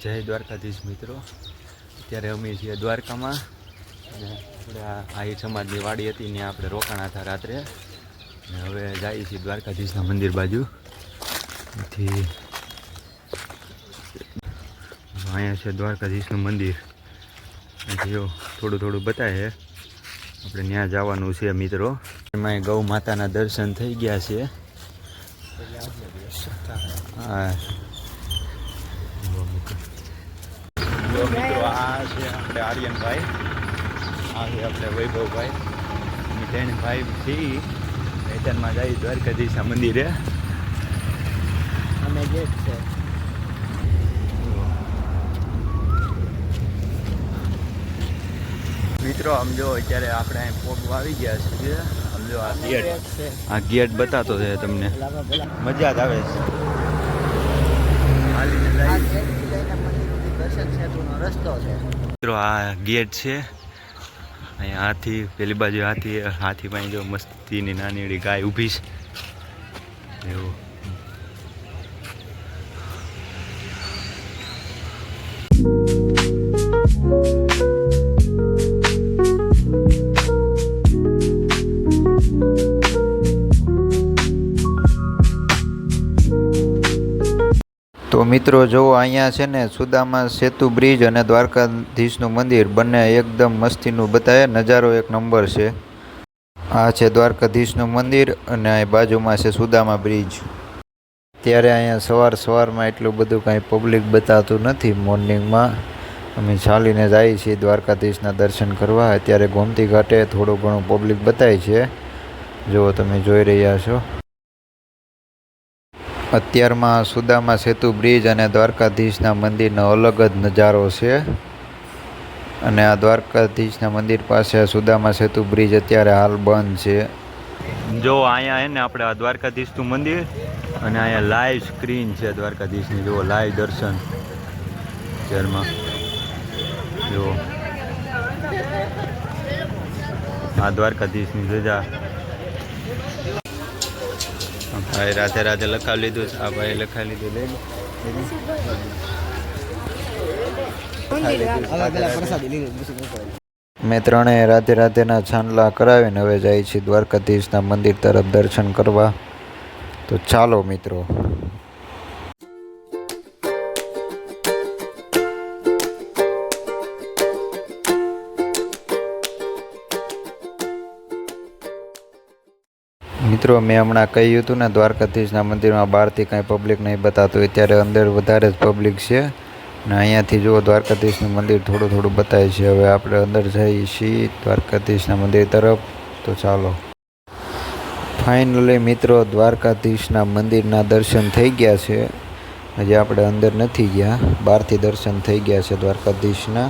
જય દ્વારકાધીશ મિત્રો. અત્યારે અમે છીએ દ્વારકામાં. અને આપણે આ સમાજની વાડી હતી ને આપણે રોકાણા હતા રાત્રે. અને હવે જઈએ છીએ દ્વારકાધીશના મંદિર બાજુ. એથી અહીંયા છે દ્વારકાધીશનું મંદિર. જો થોડું થોડું બતાવે આપણે ત્યાં જવાનું છે મિત્રો. એમાં ગૌ માતાના દર્શન થઈ ગયા છે હા જો મિત્રો જો મિત્રો આ છે આપણે આર્યનભાઈ. આ છે આપણે વૈભવભાઈ. અમે ત્રણ ભાઈથી મેદાનમાં જઈ દ્વારકાધીશા મંદિરે. અમે ગેટ છે. મિત્રો આમ જો અત્યારે આપણે અહીં પોગ આવી ગયા છીએ. આમ જો આ ગેટ. આ ગેટ બતાતો છે તમને. મજા જ આવે છે હાલીને આ જઈએ. ગેટથી લઈને મંદિર સુધી મિત્રો, આ ગેટ છે. અહીંયા હાથી, પેલી બાજુ હાથી હાથી પાસે જો મસ્તીની નાની ગાય ઊભી છે. એવું. તો મિત્રો, જો અહીંયા છે ને સુદામા સેતુ બ્રિજ અને દ્વારકાધીશનું મંદિર, બંને એકદમ મસ્તીનું બતાવે. નજારો એક નંબર છે. આ છે દ્વારકાધીશનું મંદિર અને અહીં બાજુમાં છે સુદામા બ્રિજ. ત્યારે અહીંયા સવાર સવારમાં એટલું બધું કાંઈ પબ્લિક બતાતું નથી. મોર્નિંગમાં અમે ચાલીને જઈએ છીએ દ્વારકાધીશના દર્શન કરવા. અત્યારે ગોમતી ઘાટે થોડું ઘણું પબ્લિક બતાય છે. જો તમે જોઈ રહ્યા છો. અત્યારમાં સુદામા સેતુ બ્રિજ અને દ્વારકાધીશના મંદિરનો અલગ જ નજારો છે. અને આ દ્વારકાધીશના મંદિર પાસે સુદામા સેતુ બ્રિજ અત્યારે હાલ બંધ છે. જો અહીંયા હે ને આપણે આ દ્વારકાધીશનું મંદિર અને અહીંયા લાઈવ સ્ક્રીન છે દ્વારકાધીશની. જુઓ લાઈવ દર્શન. શહેરમાં જુઓ. આ દ્વારકાધીશની આ ભાઈ રાધે રાધે લખાવી લીધું છે. આ ભાઈ લખાવી લીધું. લો. મેં ત્રણેય રાધે રાધેના છાંડલા કરાવીને હવે જાય છે દ્વારકાધીશના મંદિર તરફ દર્શન કરવા. તો ચાલો મિત્રો. મિત્રો, મેં હમણાં કહ્યું હતું ને, દ્વારકાધીશના મંદિરમાં બહારથી કાંઈ પબ્લિક નહીં બતાતું ત્યારે અંદર વધારે જ પબ્લિક છે. ને અહીંયાથી જુઓ, દ્વારકાધીશનું મંદિર થોડું થોડું બતાવે છે. હવે આપણે અંદર જઈએ છીએ દ્વારકાધીશના મંદિર તરફ. તો ચાલો. ફાઇનલી મિત્રો, દ્વારકાધીશના મંદિરના દર્શન થઈ ગયા છે. હજી આપણે અંદર નથી ગયા. બહારથી દર્શન થઈ ગયા છે દ્વારકાધીશના.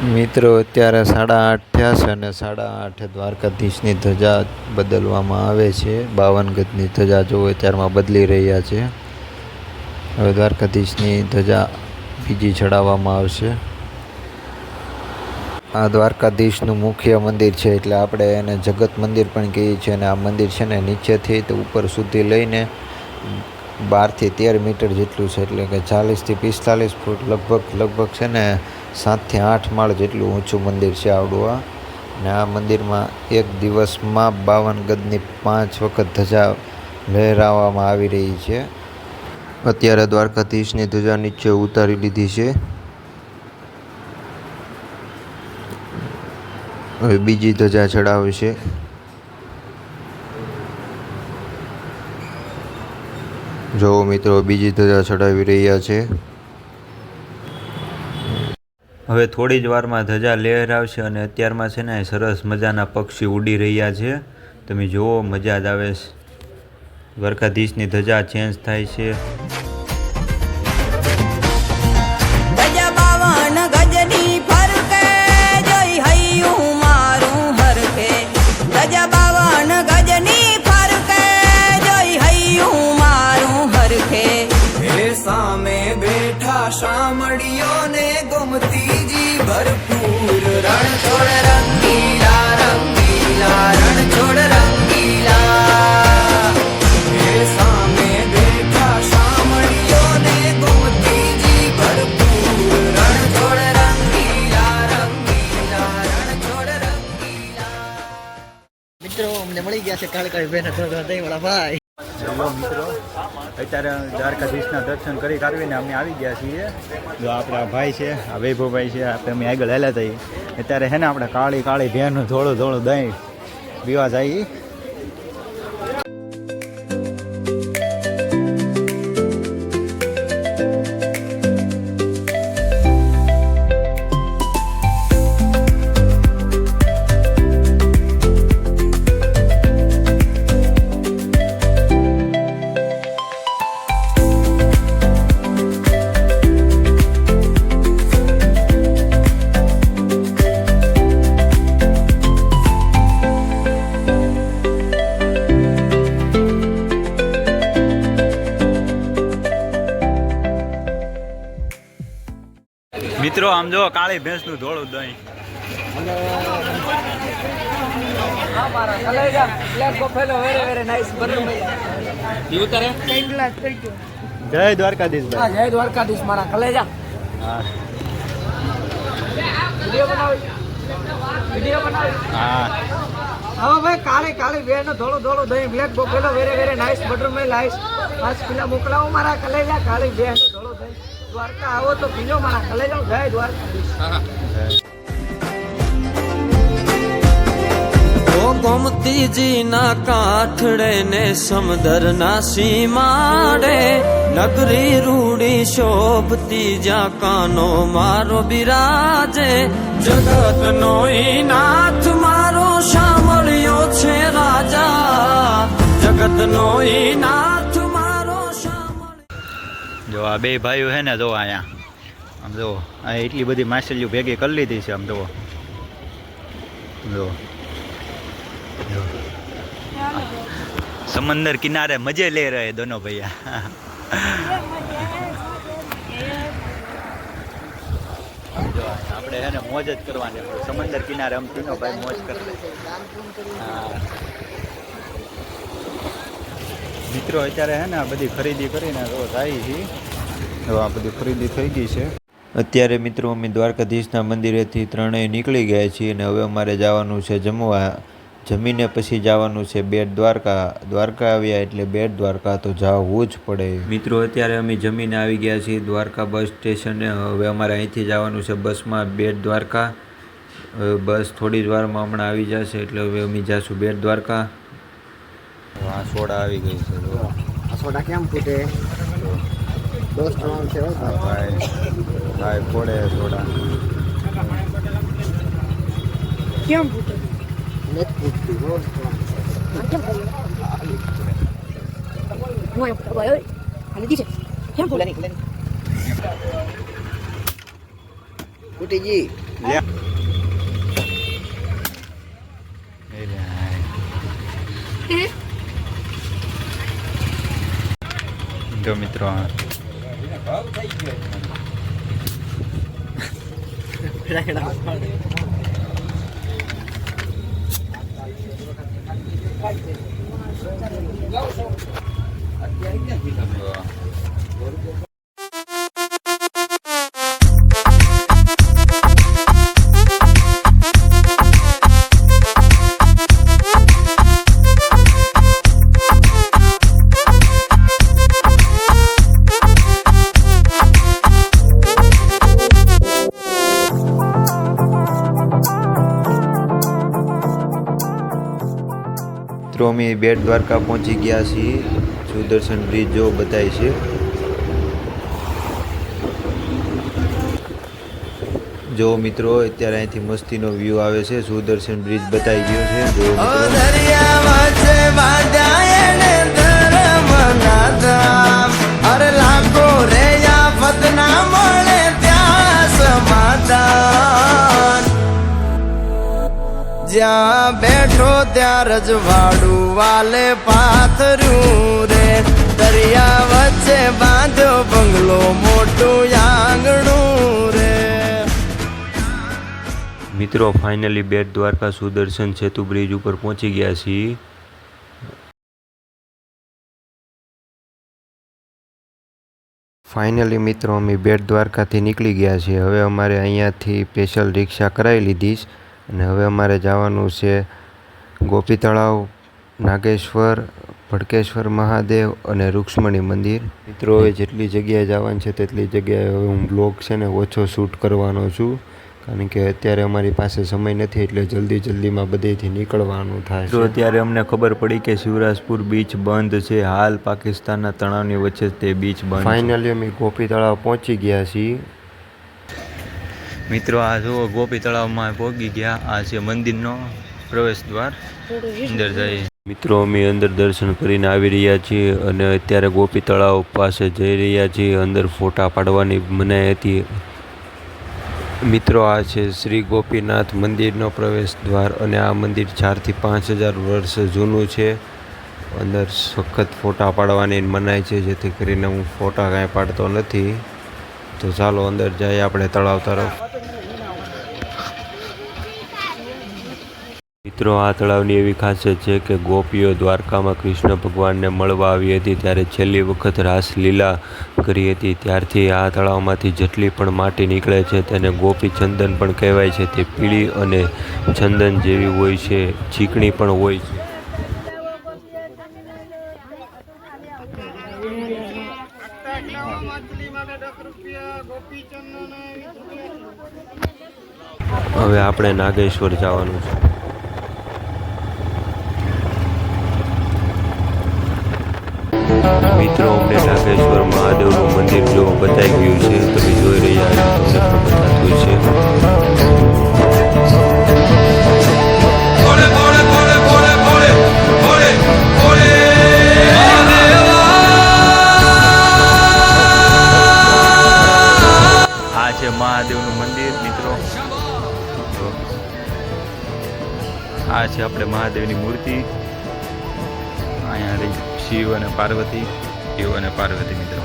મિત્રો, અત્યારે સાડા આઠ થયા છે અને સાડા આઠે દ્વારકાધીશની ધજા બદલવામાં આવે છે. બાવન ગજની ધજા જો અત્યારમાં બદલી રહ્યા છે. હવે દ્વારકાધીશની ધજા બીજી ચડાવવામાં આવશે. આ દ્વારકાધીશનું મુખ્ય મંદિર છે, એટલે આપણે એને જગત મંદિર પણ કહીએ છીએ. અને આ મંદિર છે ને નીચેથી તો ઉપર સુધી લઈને બારથી તેર મીટર જેટલું છે, એટલે કે ચાલીસથી પિસ્તાલીસ ફૂટ લગભગ લગભગ છે ને સાતથી આઠ માળ જેટલું ઊંચું મંદિર છે આવડું આ અને આ મંદિરમાં એક દિવસમાં બાવન ગજની પાંચ વખત ધજા લહેરાવવામાં આવી રહી છે. અત્યારે દ્વારકાધીશની ધજા નીચે ઉતારી લીધી છે. હવે બીજી ધજા ચડાવે છે. જો મિત્રો, બીજી ધજા ચડાવી રહ્યા છે. હવે થોડી જ વારમાં ધજા લહેરાવશે અને અત્યારમાં છે ને સરસ મજાના પક્ષી ઉડી રહ્યા છે. તમે જુઓ, મજા જ આવે છે. દ્વારકાધીશની ધજા ચેન્જ થાય છે. ગયા છે કાળકાળી બેન બેઠા થોડા દહીં વાળા ભાઈ. ચલો મિત્રો, અત્યારે દ્વારકાધીશના દર્શન કરી કાઢવીને અમે આવી ગયા છીએ. જો આપણા ભાઈ છે, આ વૈભવભાઈ છે, આપણે અમે આગળ હેલા થઈ અત્યારે હે ને આપણે કાળી કાળી ભેનું ધોળો ધોળો દહીં પીવા જઈએ મિત્રો આમ જો કાળી ભેંસનું ધોળું દહીં. જય દ્વારકાધીશ ભાઈ. જય દ્વારકાધીશ મારા કલેજા. હા. ભાઈ કાળી કાળી બે નો ધોળો ધોળો દહીં. Black buffalo very very nice butter મે લાઈસ પાંચ કિલો મોકલાવો મારા કલેજા. કાળી બે નો દહીં દ્વારકા આવો તો પીજો મારા કલેજા જય દ્વારકા ગોમતીજી ના કાઠડે ને સમુદરના સીમાડે નગરી રૂડી શોભતી જ્યાં કાનો મારો બિરાજે. જગત નો નાથ મારો સાંભળ્યો છે રાજા. જગત નો નાથ જો આ બે ભાઈઓ છે ને, જો અહીંયા. આમ જો, આ એટલી બધી માછલીઓ ભેગી કરી લીધી છે, આમ જો. જો. સમંદર કિનારે મજે લે રહે દોનો ભૈયા આપણે છે ને મોજ જ કરવાની સમંદર કિનારે આમ તીનો ભાઈ મોજ કરે. મિત્રો, અત્યારે હે ને આ બધી ખરીદી કરીને જાય છે. હવે આ બધી ખરીદી થઈ ગઈ છે. અત્યારે મિત્રો અમે દ્વારકાધીશના મંદિરેથી ત્રણેય નીકળી ગયા છીએ અને હવે અમારે જવાનું છે જમવા. જમીને પછી જવાનું છે બેટ દ્વારકા. દ્વારકા આવ્યા એટલે બેટ દ્વારકા તો જવું જ પડે. મિત્રો અત્યારે અમે જમીને આવી ગયા છીએ દ્વારકા બસ સ્ટેશને. હવે અમારે અહીંથી જવાનું છે બસમાં બેટ દ્વારકા. હવે બસ થોડી જ વારમાં હમણાં આવી જશે એટલે હવે અમે જઈશું બેટ દ્વારકા. આ સોડા આવી ગઈ છે. સોડા કેમ ફૂટે દોસ્ત છે ભાઈ. ભાઈ ફોડે થોડા. કેમ ફૂટે? નથી ફૂટતી દોસ્ત ત્રણ ફૂટી? જી એ લે. જો મિત્રો અમે બેટ દ્વારકા પહોંચી ગયા છીએ. સુદર્શન બ્રિજ જો બતાય છે. જો મિત્રો, અત્યારે અહીંથી મસ્તીનો વ્યૂ આવે છે. સુદર્શન બ્રિજ બતાઈ ગયો છે. જો મિત્રો. જ્યાં બેઠો ત્યાં રજવાડું વાલે પાથર્યું રે. દરિયા વચ્ચે બાંધ્યો બંગલો મોટું આંગણું રે. મિત્રો ફાઇનલી બેટ દ્વારકા સુદર્શન સેતુ બ્રિજ ઉપર પહોંચી ગયા છીએ. ફાઇનલી મિત્રો અમે બેટ દ્વારકાથી નીકળી ગયા છીએ. હવે અમારે અહીંયાથી સ્પેશિયલ રિક્ષા કરાવી લીધી છે અને હવે અમારે જવાનું છે ગોપી તળાવ નાગેશ્વર ભડકેશ્વર મહાદેવ અને રૂક્ષ્મણી મંદિર. મિત્રો હવે જેટલી જગ્યાએ જવાનું છે તેટલી જગ્યાએ હવે હું બ્લોગ છે ને ઓછો શૂટ કરવાનો છું. કારણ કે અત્યારે અમારી પાસે સમય નથી એટલે જલ્દી જલ્દીમાં બધેથી નીકળવાનું થાય તો અત્યારે અમને ખબર પડી કે શિવરાજપુર બીચ બંધ છે. હાલ પાકિસ્તાનના તણાવની વચ્ચે તે બીચ બંધ ફાઇનલી અમે ગોપી તળાવ પહોંચી ગયા છીએ. મિત્રો, આ જુઓ, ગોપી તળાવમાં પહોંચી ગયા. આ છે મંદિરનો પ્રવેશ દ્વાર. અંદર જઈએ મિત્રો, અમે અંદર દર્શન કરીને આવી રહ્યા છીએ અને અત્યારે ગોપી તળાવ પાસે જઈ રહ્યા છીએ. અંદર ફોટા પાડવાની મનાઈ હતી. મિત્રો, આ છે શ્રી ગોપીનાથ મંદિરનો પ્રવેશ દ્વાર અને આ મંદિર ચારથી પાંચ હજાર વર્ષ જૂનું છે. અંદર સખત ફોટા પાડવાની મનાય છે, જેથી કરીને હું ફોટા કાંઈ પાડતો નથી. તો ચાલો, અંદર જઈએ આપણે તળાવ તરફ. મિત્રો, આ તળાવની એવી ખાસિયત છે કે ગોપીઓ દ્વારકામાં કૃષ્ણ ભગવાનને મળવા આવી હતી ત્યારે છેલ્લી વખત રાસલીલા કરી હતી. ત્યારથી આ તળાવમાંથી જેટલી પણ માટી નીકળે છે તેને ગોપી ચંદન પણ કહેવાય છે. તે પીળી અને ચંદન જેવી હોય છે, ચીકણી પણ હોય છે. હવે આપણે નાગેશ્વર જવાનું છે. મિત્રો, આપણે નાગેશ્વર મહાદેવનું મંદિર જો બતાવી ગયું છે, તમે જોઈ રહ્યા છો, તમને બતાવ્યું છે મહાદેવનું મંદિર, મિત્રો. આ છે આપણે મહાદેવની મૂર્તિ. શિવ અને પાર્વતી શિવ અને પાર્વતી મિત્રો.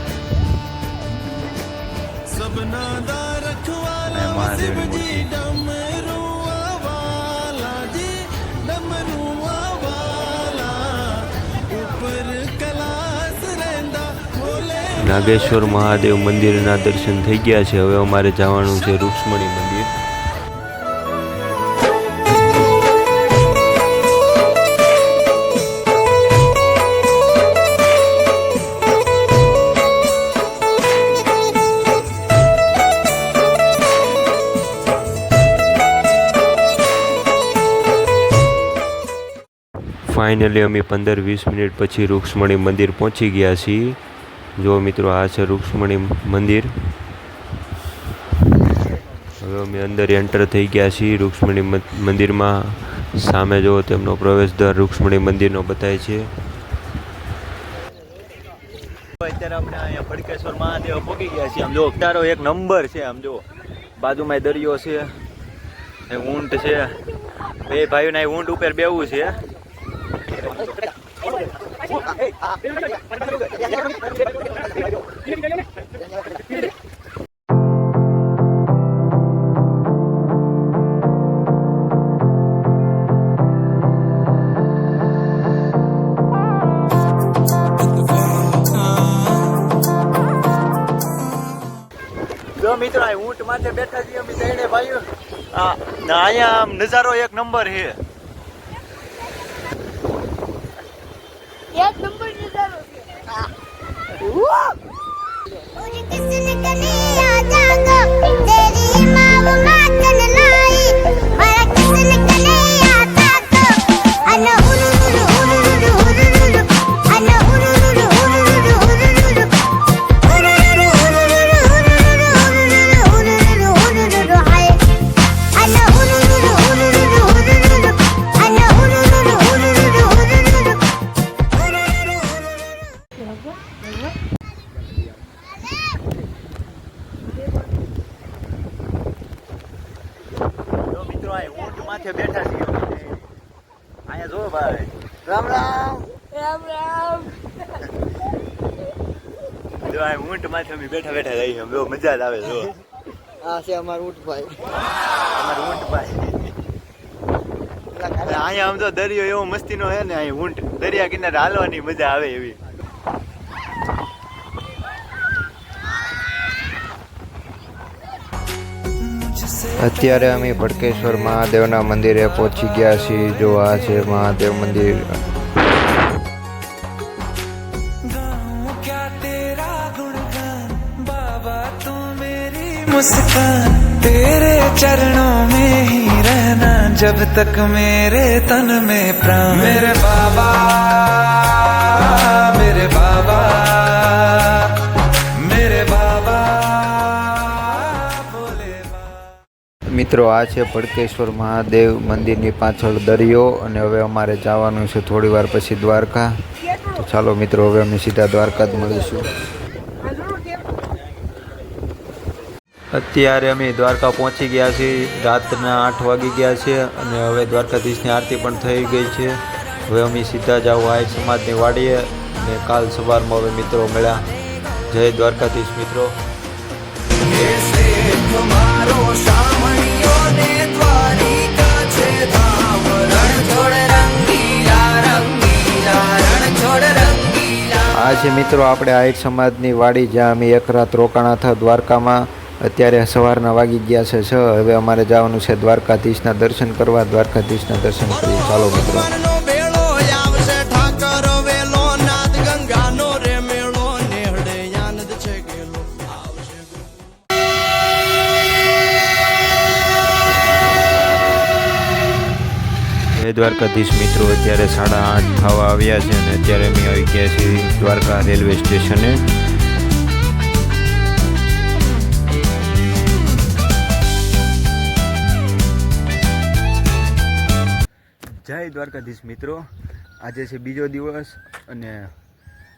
મહાદેવની મૂર્તિ. નાગેશ્વર મહાદેવ મંદિરના દર્શન થઈ ગયા છે. હવે અમારે જવાનું છે રૂક્ષ્મણી મંદિર. ફાઇનલી અમે પંદર વીસ મિનિટ પછી રૂક્ષ્મણી મંદિર પહોંચી ગયા છીએ. જો મિત્રો, આ છે રૂક્ષ્મણી મંદિર. હવે અમે અંદર એન્ટર થઈ ગયા છીએ રૂક્ષ્મણી મંદિરમાં. સામે જો તેમનો પ્રવેશ દ્વાર રૂક્ષ્મણી મંદિરનો બતાય છે. અત્યારે આપણે અહીંયા ભડકેશ્વર મહાદેવ પહોંચી ગયા છીએ. આમ જો, તારો એક નંબર છે, આમ જો. બાજુમાં દરિયો છે. ઊંટ છે. બે ભાઈઓના ઊંટ ઉપર બેવું છે. મિત્રો ઊંટ માથે બેઠા છીએ અમે ત્રણે ભાઈઓ. અહીંયા નજારો એક નંબર છે. એક નંબર નજારો છે. કૃષ્ણ કનૈયા જાગો તેરી માવ માતન ઊંટ બેઠા છીએ અહીંયા જો ભાઈ. રામ રામ. રામ રામ. જો આ ઊંટ માથે અમે બેઠા બેઠા રહીએ. અમે મજા જ આવે જો. આ છે અમારું ઊંટભાઈ અમાર ઊંટ ભાઈ. અહીંયા આમ તો દરિયો એવો મસ્તીનો હે ને અહીં ઊંટ દરિયા કિનારે હાલવાની મજા આવે એવી. અત્યારે અમે ભટકેશ્વર મહાદેવના મંદિરે પહોંચી ગયા છીએ જો આ છે મહાદેવ મંદિર मुस्कान तेरे चरणों में ही रहना जब तक मेरे तन में प्राण मेरे बाबा મિત્રો, આ છે ભડકેશ્વર મહાદેવ મંદિરની પાછળ દરિયો અને હવે અમારે જવાનું છે થોડી વાર પછી દ્વારકા. તો ચાલો મિત્રો, હવે અમે સીધા દ્વારકા જ મળીશું. અત્યારે અમે દ્વારકા પહોંચી ગયા છીએ. રાતના આઠ વાગી ગયા છે અને હવે દ્વારકાધીશની આરતી પણ થઈ ગઈ છે. હવે અમે સીધા જાવ આય સમાજની વાડીએ અને કાલ સવારમાં હવે મિત્રો મળ્યા. જય દ્વારકાધીશ મિત્રો. રંગીલા આ છે મિત્રો આપણે આહિર સમાજની વાડી જ્યાં અમે એક રાત રોકાણા હતા દ્વારકામાં, અત્યારે સવારના વાગી ગયા છે, છ. હવે અમારે જવાનું છે દ્વારકાધીશના દર્શન કરવા. દ્વારકાધીશના દર્શન કરીએ. ચાલો મિત્રો. દ્વારકાધીશ મિત્રો, અત્યારે સાડા આઠ થવા આવ્યા છે અને અત્યારે અમે આવી ગયા છીએ દ્વારકા રેલવે સ્ટેશને જય દ્વારકાધીશ મિત્રો. આજે છે બીજો દિવસ અને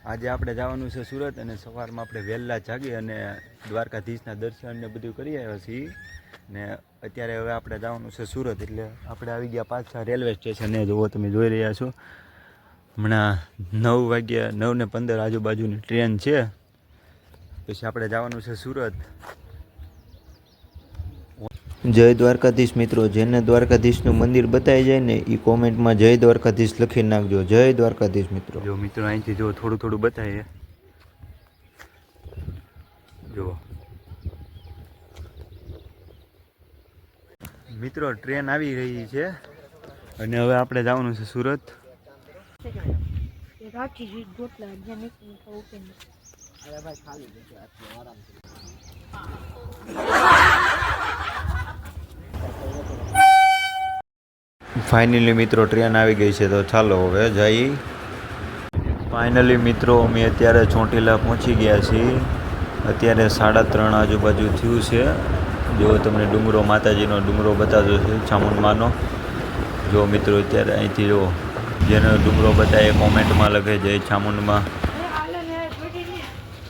આજે આપણે જવાનું છે સુરત અને સવારમાં આપણે વહેલા જાગી અને દ્વારકાધીશના દર્શન ને બધું કરી આવ્યા છીએ. ને અત્યારે હવે આપણે જવાનું છે સુરત, એટલે આપણે આવી ગયા પાછા રેલવે સ્ટેશને. જુઓ તમે જોઈ રહ્યા છો. હમણાં નવ વાગ્યા, નવ ને પંદર આજુબાજુની ટ્રેન છે. પછી આપણે જવાનું છે સુરત. જય દ્વારકાધીશ મિત્રો, જેને દ્વારકાધીશનું મંદિર બતાવી જાય ને એ કોમેન્ટમાં જય દ્વારકાધીશ લખી નાખજો. જય દ્વારકાધીશ મિત્રો. જો મિત્રો અહીંથી જો થોડું થોડું બતાવીએ જુઓ. મિત્રો, ટ્રેન આવી રહી છે. અને હવે આપણે જવાનું છે સુરત. ફાઇનલી મિત્રો, ટ્રેન આવી ગઈ છે, તો ચાલો હવે જઈ. ફાઇનલી મિત્રો, અમે અત્યારે ચોટીલા પહોંચી ગયા છીએ. અત્યારે સાડા ત્રણ આજુબાજુ થયું છે. જો તમને ડુંગરો માતાજીનો ડુંગરો બતાવતો છે, ચામુંડમાનો. જો મિત્રો, અત્યારે અહીંથી જો જેનો ડુંગરો બતાવે કોમેન્ટમાં લખે જય ચામુંડમાં.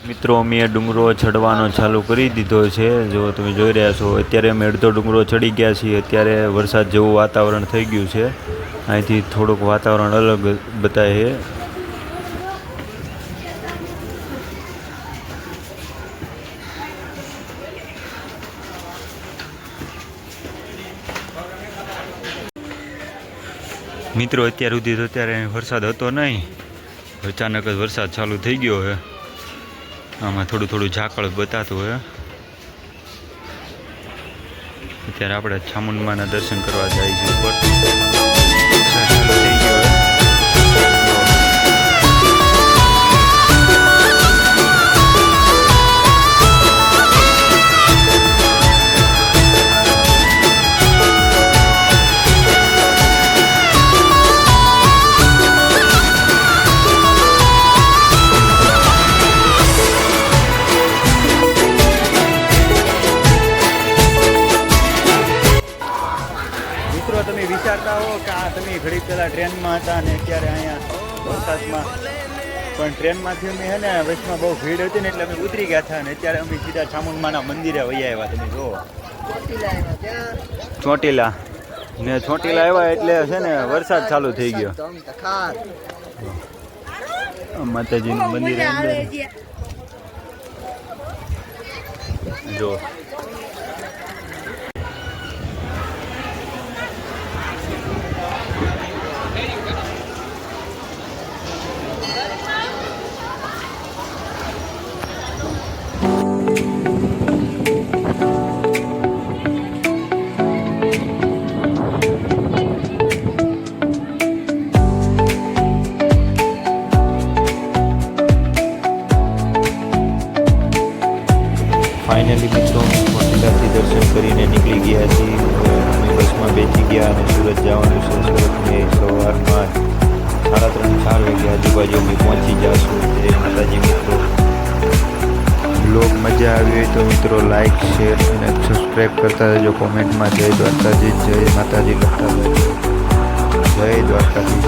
મિત્રો મેં ડુંગરો ચડવાનો ચાલુ કરી દીધો છે, જો તમે જોઈ રહ્યા છો, અત્યારે અમે અડધો ડુંગરો ચડી ગયા છીએ, અત્યારે વરસાદ જેવું વાતાવરણ થઈ ગયું છે. અહીંથી થોડુંક વાતાવરણ અલગ બતાવે છે. મિત્રો, અત્યાર સુધી તો અત્યારે વરસાદ હતો નહીં. અચાનક જ વરસાદ ચાલુ થઈ ગયો છે. આમાં થોડું થોડું ઝાકળ બતાતું હોય અત્યારે આપણે ચામુંડમાના દર્શન કરવા છે ઉપર. પણ ટ્રેનમાંથી અમે હે ને વચમાં બહુ ભીડ હતી ને એટલે અમે ઉતરી ગયા હતા અને અત્યારે અમે સીધા ચામુંડમાના મંદિરે વહી આવ્યા તમે જુઓ. ચોટીલા. ને ચોટીલા આવ્યા એટલે છે ને વરસાદ ચાલુ થઈ ગયો. માતાજીનું મંદિર જો ફાઇનલી મિત્રો, અમે દર્શન કરીને નીકળી ગયા છીએ. અમે બસમાં બેસી ગયા અને સુરત જવાનું છે. સુરતને સવારમાં સાડા ત્રણ, ચાર વાગ્યા આજુબાજુ અમે પહોંચી જશું. જય માતાજી, મિત્રો. બ્લોગ મજા આવી હોય તો મિત્રો લાઇક શેર અને સબસ્ક્રાઈબ કરતા રહેજો કોમેન્ટમાં. જય દ્વારકાજી જય માતાજી લખતા રહેજો. જય દ્વારકાજી